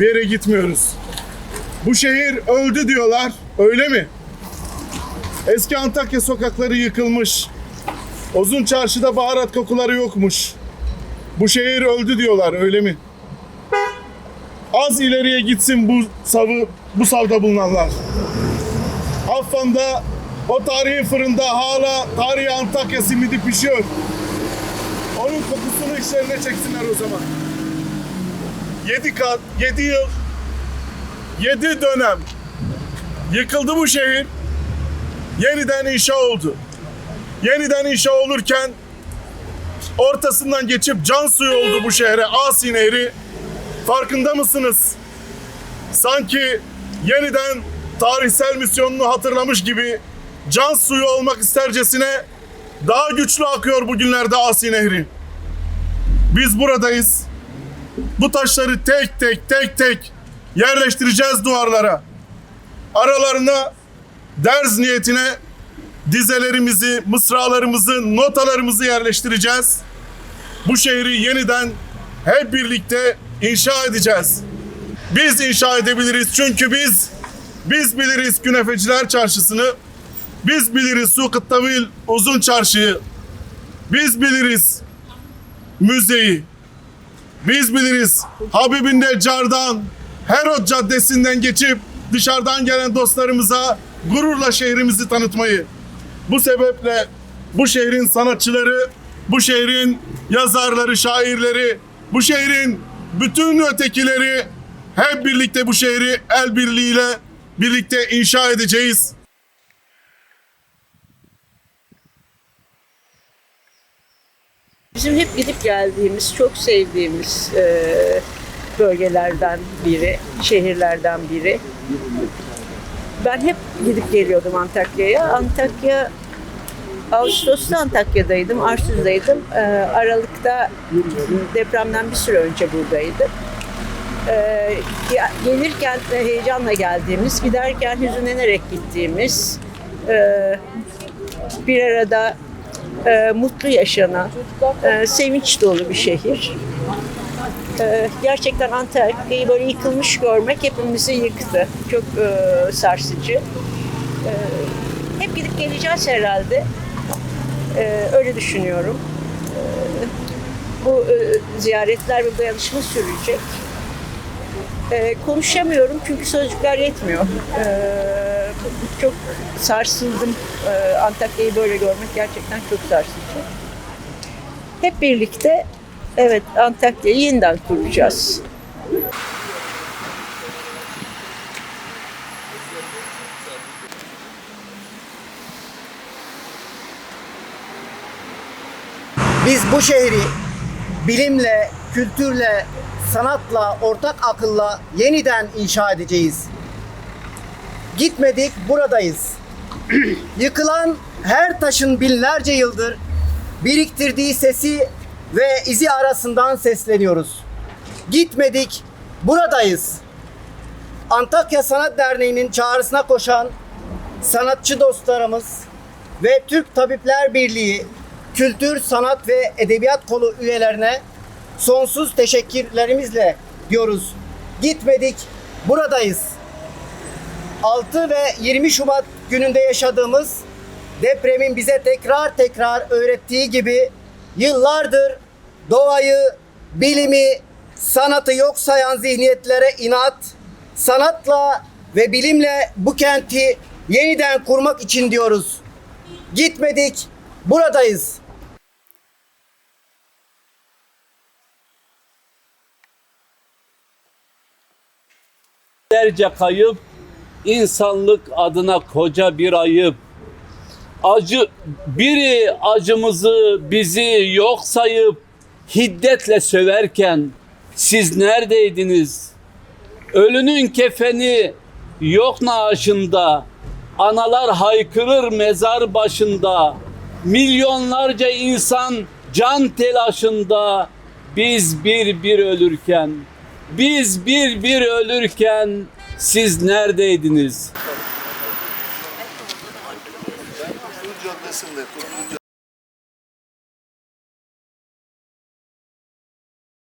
bir yere gitmiyoruz. Bu şehir öldü diyorlar, öyle mi? Eski Antakya sokakları yıkılmış. Uzun çarşıda baharat kokuları yokmuş. Bu şehir öldü diyorlar, öyle mi? Az ileriye gitsin bu savı, bu savda bulunanlar. Affan'da o tarihi fırında hala tarihi Antakya simidi pişiyor. Onun kokusunu işlerine çeksinler o zaman. 7 kat, 7 yıl, 7 dönem yıkıldı bu şehir. Yeniden inşa oldu. Yeniden inşa olurken ortasından geçip can suyu oldu bu şehre Asi Nehri. Farkında mısınız? Sanki yeniden tarihsel misyonunu hatırlamış gibi can suyu olmak istercesine daha güçlü akıyor bugünlerde Asi Nehri. Biz buradayız. Bu taşları tek tek tek tek yerleştireceğiz duvarlara. Aralarına derz niyetine dizelerimizi, mısralarımızı, notalarımızı yerleştireceğiz. Bu şehri yeniden hep birlikte inşa edeceğiz. Biz inşa edebiliriz çünkü biz biz biliriz Künefeciler Çarşısı'nı. Biz biliriz Sukat Tavil Uzun Çarşı'yı. Biz biliriz müzeyi. Biz biliriz Habibin Neccar'dan Herod Caddesi'nden geçip dışarıdan gelen dostlarımıza gururla şehrimizi tanıtmayı. Bu sebeple bu şehrin sanatçıları, bu şehrin yazarları, şairleri, bu şehrin bütün ötekileri hep birlikte bu şehri el birliğiyle birlikte inşa edeceğiz. Bizim hep gidip geldiğimiz, çok sevdiğimiz e, bölgelerden biri, şehirlerden biri. Ben hep gidip geliyordum Antakya'ya. Antakya, Ağustos'ta Antakya'daydım, Arsuz'daydım. E, Aralık'ta depremden bir süre önce buradaydım. E, gelirken de heyecanla geldiğimiz, giderken hüzünlenerek gittiğimiz, e, bir arada e, mutlu yaşanan, e, sevinç dolu bir şehir. E, gerçekten Antakya'yı böyle yıkılmış görmek hepimizi yıktı. Çok e, sarsıcı. E, hep gidip geleceğiz herhalde. E, öyle düşünüyorum. E, bu e, ziyaretler ve dayanışma sürecek. E, konuşamıyorum çünkü sözcükler yetmiyor. E, çok sarsıldım. E, Antakya'yı böyle görmek gerçekten çok sarsıcı. Hep birlikte evet Antakya'yı yeniden kuracağız. Biz bu şehri bilimle, kültürle, sanatla, ortak akılla yeniden inşa edeceğiz. Gitmedik, buradayız. Yıkılan her taşın binlerce yıldır biriktirdiği sesi ve izi arasından sesleniyoruz. Gitmedik, buradayız. Antakya Sanat Derneği'nin çağrısına koşan sanatçı dostlarımız ve Türk Tabipler Birliği Kültür, Sanat ve Edebiyat Kolu üyelerine sonsuz teşekkürlerimizle diyoruz. Gitmedik, buradayız. 6 ve 20 Şubat gününde yaşadığımız depremin bize tekrar tekrar öğrettiği gibi yıllardır doğayı, bilimi, sanatı yok sayan zihniyetlere inat, sanatla ve bilimle bu kenti yeniden kurmak için diyoruz. Gitmedik, buradayız. Derce kayıp, insanlık adına koca bir ayıp. Acı biri acımızı bizi yok sayıp hiddetle söverken siz neredeydiniz? Ölünün kefeni yok naaşında. Analar haykırır mezar başında. Milyonlarca insan can telaşında. Biz bir bir ölürken, biz bir bir ölürken siz neredeydiniz?